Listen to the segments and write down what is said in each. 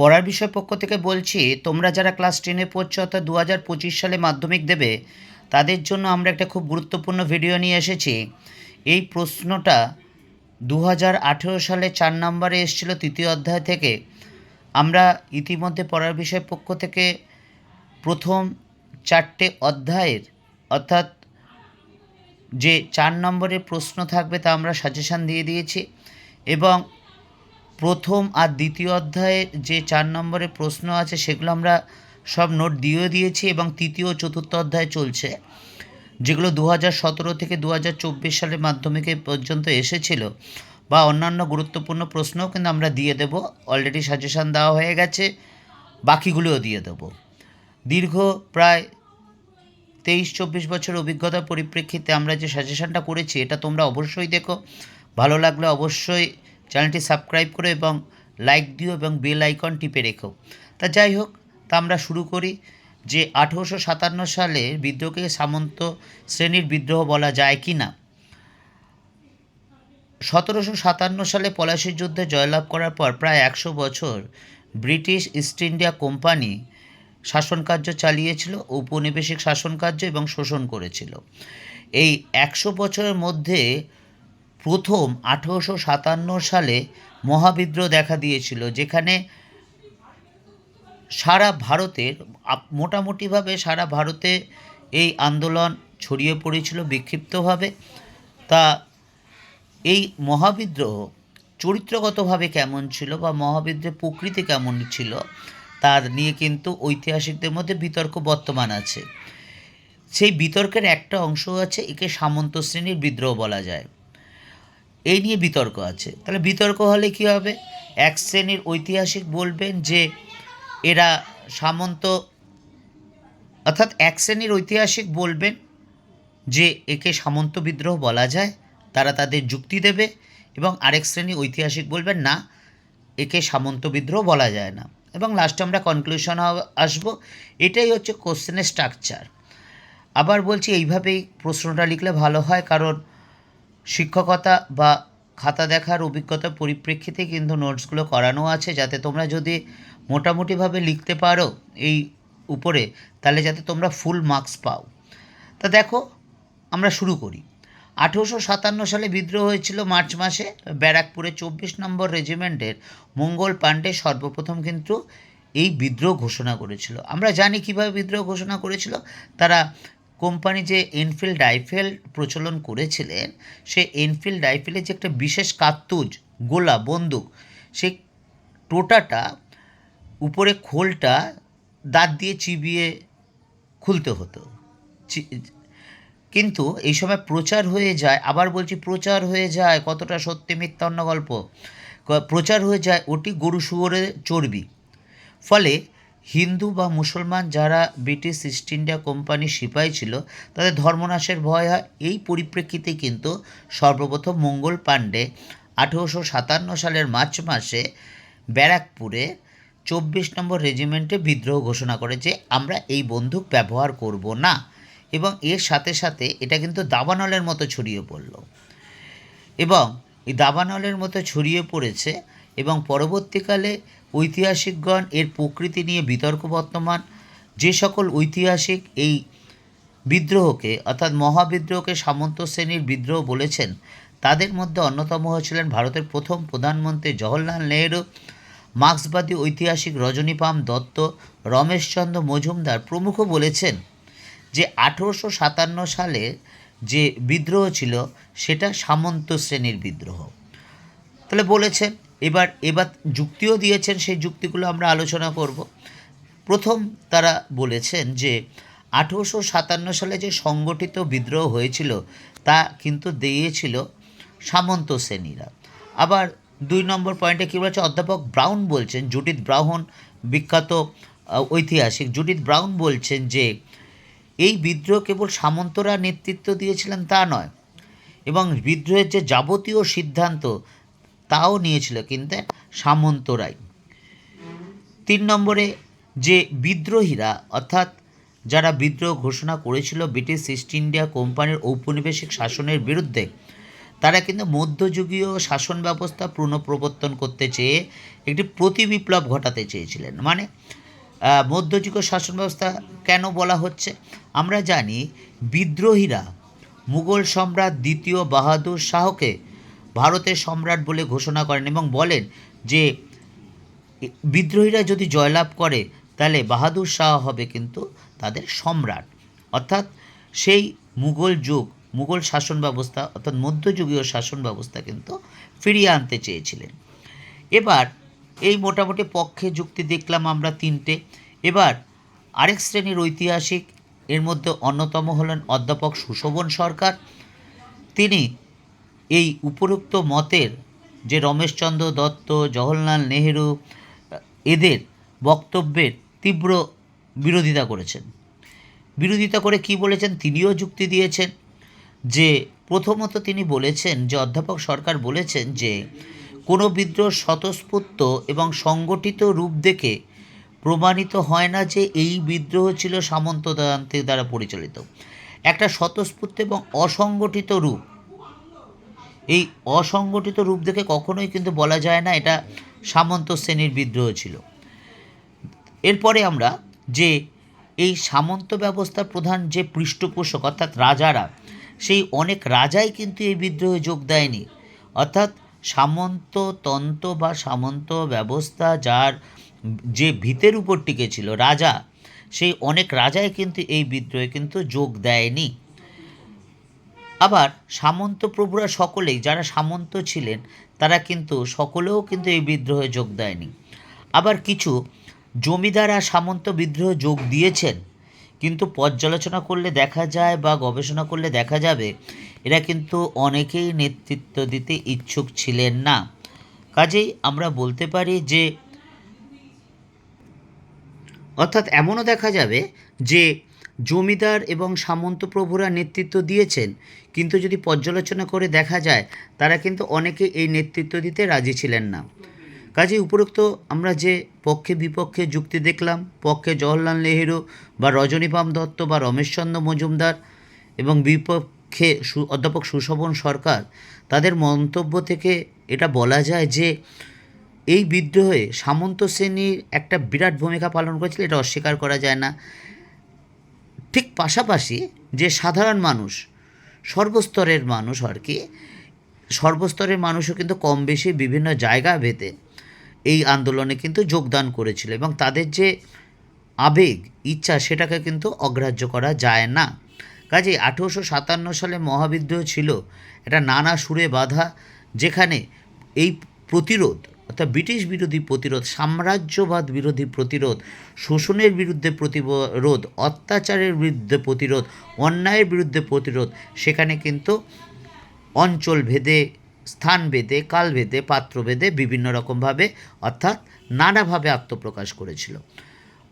পড়ার বিষয় পক্ষ থেকে বলছি, তোমরা যারা ক্লাস টেনে পড়ছো অর্থাৎ দু হাজার পঁচিশ সালে মাধ্যমিক দেবে, তাদের জন্য আমরা একটা খুব গুরুত্বপূর্ণ ভিডিও নিয়ে এসেছি। এই প্রশ্নটা দু হাজার আঠেরো সালে চার নম্বরে এসেছিল তৃতীয় অধ্যায় থেকে। আমরা ইতিমধ্যে পড়ার বিষয় পক্ষ থেকে প্রথম চারটে অধ্যায়ের, অর্থাৎ যে চার নম্বরের প্রশ্ন থাকবে তা আমরা সাজেশান দিয়ে দিয়েছি। এবং প্রথম আর দ্বিতীয় অধ্যায়ে যে চার নম্বরের প্রশ্ন আছে, সেগুলো আমরা সব নোট দিয়েও দিয়েছি এবং তৃতীয় চতুর্থ অধ্যায় চলছে, যেগুলো দু সতেরো থেকে দু চব্বিশ সালের মাধ্যমিকে পর্যন্ত এসেছিল বা অন্যান্য গুরুত্বপূর্ণ প্রশ্নও কিন্তু আমরা দিয়ে দেব। অলরেডি সাজেশান দেওয়া হয়ে গেছে, বাকিগুলোও দিয়ে দেব। দীর্ঘ প্রায় তেইশ চব্বিশ বছর অভিজ্ঞতার পরিপ্রেক্ষিতে আমরা যে সাজেশানটা করেছি, এটা তোমরা অবশ্যই দেখো। ভালো লাগলে অবশ্যই চ্যানেলটি সাবস্ক্রাইব করো এবং লাইক দিও এবং বেল আইকন টিপে রেখো। তা যাই হোক, তা আমরা শুরু করি যে আঠেরোশো সাতান্ন সালে বিদ্রোহকে সামন্ত শ্রেণির বিদ্রোহ বলা যায় কি না। সতেরোশো সাতান্ন সালে পলাশির যুদ্ধে জয়লাভ করার পর প্রায় একশো বছর ব্রিটিশ ইস্ট ইন্ডিয়া কোম্পানি শাসনকার্য চালিয়েছিল, ঔপনিবেশিক শাসনকার্য এবং শোষণ করেছিল। এই একশো বছরের মধ্যে প্রথম আঠেরোশো সাতান্ন সালে মহাবিদ্রোহ দেখা দিয়েছিল, যেখানে সারা ভারতের মোটামুটিভাবে সারা ভারতে এই আন্দোলন ছড়িয়ে পড়েছিল বিক্ষিপ্তভাবে। তা এই মহাবিদ্রোহ চরিত্রগতভাবে কেমন ছিল বা মহাবিদ্রোহের প্রকৃতি কেমন ছিল, তার নিয়ে কিন্তু ঐতিহাসিকদের মধ্যে বিতর্ক বর্তমান আছে। সেই বিতর্কের একটা অংশ আছে, একে সামন্ত শ্রেণির বিদ্রোহ বলা যায়। এই নিয়ে বিতর্ক আছে। তাহলে বিতর্ক হলে কী হবে? এক শ্রেণির ঐতিহাসিক বলবেন যে, এরা সামন্ত, অর্থাৎ এক শ্রেণির ঐতিহাসিক বলবেন যে, একে সামন্ত বিদ্রোহ বলা যায়, তারা তাদের যুক্তি দেবে এবং আরেক শ্রেণি ঐতিহাসিক বলবেন, না, একে সামন্ত বিদ্রোহ বলা যায় না। এবং লাস্টে আমরা কনক্লুশন আসব। এটাই হচ্ছে কোশ্চেনের স্ট্রাকচার আবার বলছি, এইভাবেই প্রশ্নটা লিখলে ভালো হয়, কারণ শিক্ষকতা বা খাতা দেখার অভিজ্ঞতার পরিপ্রেক্ষিতে কিন্তু নোটসগুলো করানো আছে যাতে তোমরা যদি মোটামুটিভাবে লিখতে পারো এই উপরে, তাহলে যাতে তোমরা ফুল মার্কস পাও। তা দেখো, আমরা শুরু করি। আঠেরোশো সাতান্ন সালে বিদ্রোহ হয়েছিল মার্চ মাসে। ব্যারাকপুরে চব্বিশ নম্বর রেজিমেন্টের মঙ্গল পাণ্ডে সর্বপ্রথম কিন্তু এই বিদ্রোহ ঘোষণা করেছিল। আমরা জানি কীভাবে বিদ্রোহ ঘোষণা করেছিল। তারা কোম্পানি যে এনফিল্ড রাইফেল প্রচলন করেছিলেন, সে এনফিল্ড রাইফেলের যে একটা বিশেষ কার্তুজ, গোলা, বন্দুক সেই টোটাটা, উপরে খোলটা দাঁত দিয়ে চিবিয়ে খুলতে হতো। কিন্তু এই সময় প্রচার হয়ে যায়, আবার বলছি প্রচার হয়ে যায়, কতটা সত্যি মিথ্যা অন্য গল্প? প্রচার হয়ে যায়, ওটি গরু শুয়োরের চর্বি। ফলে হিন্দু বা মুসলমান যারা ব্রিটিশ ইস্ট ইন্ডিয়া কোম্পানির সিপাহী ছিল, তাদের ধর্মনাশের ভয় হয়। এই পরিপ্রেক্ষিতে কিন্তু সর্বপ্রথম মঙ্গল পাণ্ডে আঠেরোশো সাতান্ন সালের মার্চ মাসে ব্যারাকপুরে চব্বিশ নম্বর রেজিমেন্টে বিদ্রোহ ঘোষণা করে যে, আমরা এই বন্দুক ব্যবহার করব না। এবং এর সাথে সাথে এটা কিন্তু দাবানলের মতো ছড়িয়ে পড়ল। এবং এই দাবানলের মতো ছড়িয়ে পড়েছে এবং পরবর্তীকালে ঐতিহাসিকগণ এর প্রকৃতি নিয়ে বিতর্ক বর্তমান। যে সকল ঐতিহাসিক এই বিদ্রোহকে, অর্থাৎ মহাবিদ্রোহকে সামন্ত শ্রেণির বিদ্রোহ বলেছেন, তাদের মধ্যে অন্যতম হয়েছিলেন ভারতের প্রথম প্রধানমন্ত্রী জওহরলাল নেহেরু, মার্ক্সবাদী ঐতিহাসিক রজনীপাম দত্ত, রমেশচন্দ্র মজুমদার প্রমুখ বলেছেন যে আঠেরোশো সাতান্ন সালে যে বিদ্রোহ ছিল, সেটা সামন্ত শ্রেণির বিদ্রোহ। তাহলে বলেছেন এবার এবার যুক্তিও দিয়েছেন, সেই যুক্তিগুলো আমরা আলোচনা করব। প্রথম তারা বলেছেন যে, আঠেরোশো সাতান্ন সালে যে সংগঠিত বিদ্রোহ হয়েছিল, তা কিন্তু দিয়েছিল সামন্ত শ্রেণীরা আবার দুই নম্বর পয়েন্টে কী বলেছে? অধ্যাপক ব্রাউন বলছেন, জুডিথ ব্রাউন বিখ্যাত ঐতিহাসিক জুডিথ ব্রাউন বলছেন যে, এই বিদ্রোহ কেবল সামন্তরা নেতৃত্ব দিয়েছিলেন তা নয়, এবং বিদ্রোহের যে যাবতীয় সিদ্ধান্ত তাও নিয়েছিল কিন্তু সামন্তরাই তিন নম্বরে যে বিদ্রোহীরা, অর্থাৎ যারা বিদ্রোহ ঘোষণা করেছিল ব্রিটিশ ইস্ট ইন্ডিয়া কোম্পানির ঔপনিবেশিক শাসনের বিরুদ্ধে, তারা কিন্তু মধ্যযুগীয় শাসন ব্যবস্থা পুনঃপ্রবর্তন করতে চেয়ে একটি প্রতি বিপ্লব ঘটাতে চেয়েছিলেন। মানে মধ্যযুগীয় শাসন ব্যবস্থা কেন বলা হচ্ছে? আমরা জানি বিদ্রোহীরা মুঘল সম্রাট দ্বিতীয় বাহাদুর শাহকে ভারতের সম্রাট বলে ঘোষণা করেন এবং বলেন যে, বিদ্রোহীরা যদি জয়লাভ করে, তাহলে বাহাদুর শাহ হবে কিন্তু তাদের সম্রাট। অর্থাৎ সেই মুঘল যুগ, মুঘল শাসন ব্যবস্থা অর্থাৎ মধ্যযুগীয় শাসন ব্যবস্থা কিন্তু ফিরিয়ে আনতে চেয়েছিলেন। এবার এই মোটামুটি পক্ষে যুক্তি দেখলাম আমরা তিনটে। এবার আরেক শ্রেণির ঐতিহাসিক, এর মধ্যে অন্যতম হলেন অধ্যাপক সুশোভন সরকার। তিনি এই উপরোক্ত মতের যে রমেশচন্দ্র দত্ত, জওহরলাল নেহেরু, এদের বক্তব্যের তীব্র বিরোধিতা করেছেন। বিরোধিতা করে কি বলেছেন? তিনিও যুক্তি দিয়েছেন যে, প্রথমত তিনি বলেছেন যে, অধ্যাপক সরকার বলেছেন যে, কোনো বিদ্রোহ স্বতঃস্ফূর্ত এবং সংগঠিত রূপ দেখে প্রমাণিত হয় না যে এই বিদ্রোহ ছিল সামন্ততান্ত্রিক দ্বারা পরিচালিত। একটা স্বতঃস্ফূর্ত এবং অসংগঠিত রূপ এই অসংগঠিত রূপ দেখে কখনোই কিন্তু বলা যায় না এটা সামন্ত শ্রেণির বিদ্রোহ ছিল। এরপরে আমরা যে এই সামন্ত ব্যবস্থার প্রধান যে পৃষ্ঠপোষক অর্থাৎ রাজারা, সেই অনেক রাজাই কিন্তু এই বিদ্রোহে যোগ দেয়নি। অর্থাৎ সামন্ততন্ত্র বা সামন্ত ব্যবস্থা যার যে ভিতের উপর টিকে ছিল রাজা, সেই অনেক রাজাই কিন্তু এই বিদ্রোহে কিন্তু যোগ দেয়নি। আবার সামন্ত প্রভুরা সকলেই, যারা সামন্ত ছিলেন, তারা কিন্তু সকলেও কিন্তু এই বিদ্রোহে যোগ দেয়নি। আবার কিছু জমিদার সামন্ত বিদ্রোহে যোগ দিয়েছেন, কিন্তু পর্যালোচনা করলে দেখা যায় বা গবেষণা করলে দেখা যাবে, এরা কিন্তু অনেকেই নেতৃত্ব দিতে ইচ্ছুক ছিলেন না। কাজেই আমরা বলতে পারি যে, অর্থাৎ এমনও দেখা যাবে যে জমিদার এবং সামন্ত প্রভুরা নেতৃত্ব দিয়েছেন। কিন্তু যদি পর্যালোচনা করে দেখা যায়, তারা কিন্তু অনেকে এই নেতৃত্ব দিতে রাজি ছিলেন না। কাজে উপরোক্ত আমরা যে পক্ষে বিপক্ষে যুক্তি দেখলাম, পক্ষে জওহরলাল নেহেরু বা রজনীপাম দত্ত বা রমেশচন্দ্র মজুমদার এবং বিপক্ষে অধ্যাপক সুশোভন সরকার, তাদের মন্তব্য থেকে এটা বলা যায় যে, এই বিদ্রোহে সামন্ত শ্রেণির একটা বিরাট ভূমিকা পালন করেছিল, এটা অস্বীকার করা যায় না। ঠিক পাশাপাশি যে সাধারণ মানুষ, সর্বস্তরের মানুষ আর কি, সর্বস্তরের মানুষও কিন্তু কম বেশি বিভিন্ন জায়গা ভেদে এই আন্দোলনে কিন্তু যোগদান করেছিল এবং তাদের যে আবেগ, ইচ্ছা সেটাকে কিন্তু অগ্রাহ্য করা যায় না। কাজেই আঠেরোশো সাতান্ন সালে মহাবিদ্রোহ ছিল এটা নানা সুরে বাঁধা, যেখানে এই প্রতিরোধ অর্থাৎ ব্রিটিশ বিরোধী প্রতিরোধ, সাম্রাজ্যবাদ বিরোধী প্রতিরোধ, শোষণের বিরুদ্ধে প্রতিরোধ, অত্যাচারের বিরুদ্ধে প্রতিরোধ, অন্যায়ের বিরুদ্ধে প্রতিরোধ, সেখানে কিন্তু অঞ্চল ভেদে স্থান ভেদে কাল ভেদে পাত্র ভেদে বিভিন্ন রকমভাবে অর্থাৎ নানাভাবে আত্মপ্রকাশ করেছিল।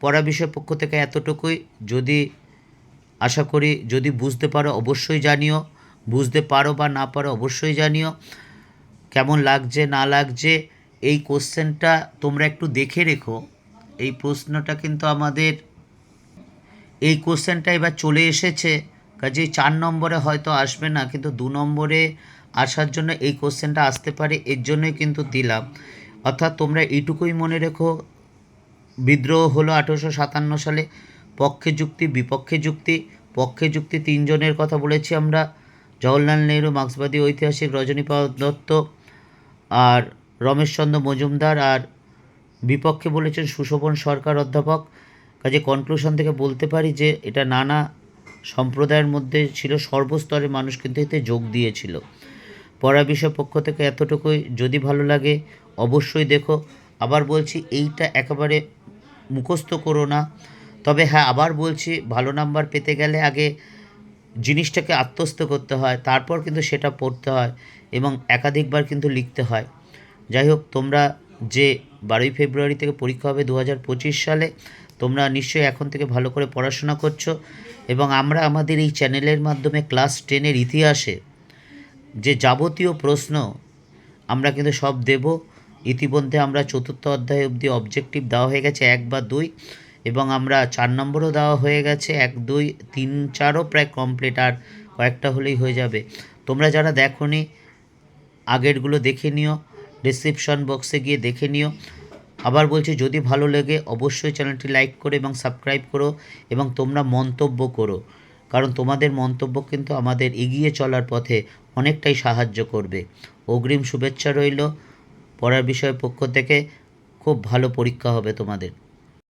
পড়া বিষয় পক্ষ থেকে এতটুকুই। যদি আশা করি, যদি বুঝতে পারো, অবশ্যই জানিও। বুঝতে পারো বা না পারো, অবশ্যই জানিও। কেমন লাগছে, না লাগছে এই কোশ্চেনটা তোমরা একটু দেখে রেখো। এই প্রশ্নটা কিন্তু আমাদের এই কোশ্চেনটা এবার চলে এসেছে। কাজে চার নম্বরে হয়তো আসবে না, কিন্তু দু নম্বরে আসার জন্য এই কোশ্চেনটা আসতে পারে, এর জন্যই কিন্তু দিলাম। অর্থাৎ তোমরা এইটুকুই মনে রেখো, বিদ্রোহ হলো আঠেরোশো সাতান্ন সালে, পক্ষে যুক্তি, বিপক্ষে যুক্তি। পক্ষে যুক্তি তিনজনের কথা বলেছি আমরা, জওহরলাল নেহরু, মার্ক্সবাদী ঐতিহাসিক রজনীপাল দত্ত আর রমেশচন্দ্র মজুমদার আর বিপক্ষে বলেছেন সুশোভন সরকার অধ্যাপক। কাজে কনক্লুশন থেকে বলতে পারি যে, এটা নানা সম্প্রদায়ের মধ্যে ছিল সর্বস্তরের মানুষ কিন্তু এতে যোগ দিয়েছিল। পড়া বিষয় পক্ষ থেকে এতটুকুই। যদি ভালো লাগে, অবশ্যই দেখো। আবার বলছি, এইটা একেবারে মুখস্থ করো না। তবে হ্যাঁ আবার বলছি, ভালো নাম্বার পেতে গেলে আগে জিনিসটাকে আত্মস্থ করতে হয়, তারপর কিন্তু সেটা পড়তে হয় এবং একাধিকবার কিন্তু লিখতে হয়। যাই হোক তোমরা যে বারোই ফেব্রুয়ারি থেকে পরীক্ষা হবে দু হাজার পঁচিশ সালে, তোমরা নিশ্চয়ই এখন থেকে ভালো করে পড়াশোনা করছ এবং আমরা আমাদের এই চ্যানেলের মাধ্যমে ক্লাস টেনের ইতিহাসে যে যাবতীয় প্রশ্ন আমরা কিন্তু সব দেব। ইতিমধ্যে আমরা চতুর্থ অধ্যায় অবধি অবজেক্টিভ দেওয়া হয়ে গেছে এক বা দুই এবং আমরা চার নম্বরও দেওয়া হয়ে গেছে এক, দুই, তিন, চারও প্রায় কমপ্লিট আর কয়েকটা হলেই হয়ে যাবে। তোমরা যারা দেখোনি, আগেরগুলো দেখে নিও। ডিসক্রিপশন বক্সে গিয়ে দেখে নিও। আবার বলছি, যদি ভালো লাগে অবশ্যই চ্যানেলটি লাইক করো এবং সাবস্ক্রাইব করো এবং তোমরা মন্তব্য করো। কারণ তোমাদের মন্তব্য কিন্তু আমাদের এগিয়ে চলার পথে অনেকটাই সাহায্য করবে। অগ্রিম শুভেচ্ছা রইল। পড়ার বিষয়ের পক্ষ থেকে খুব ভালো পরীক্ষা হবে তোমাদের।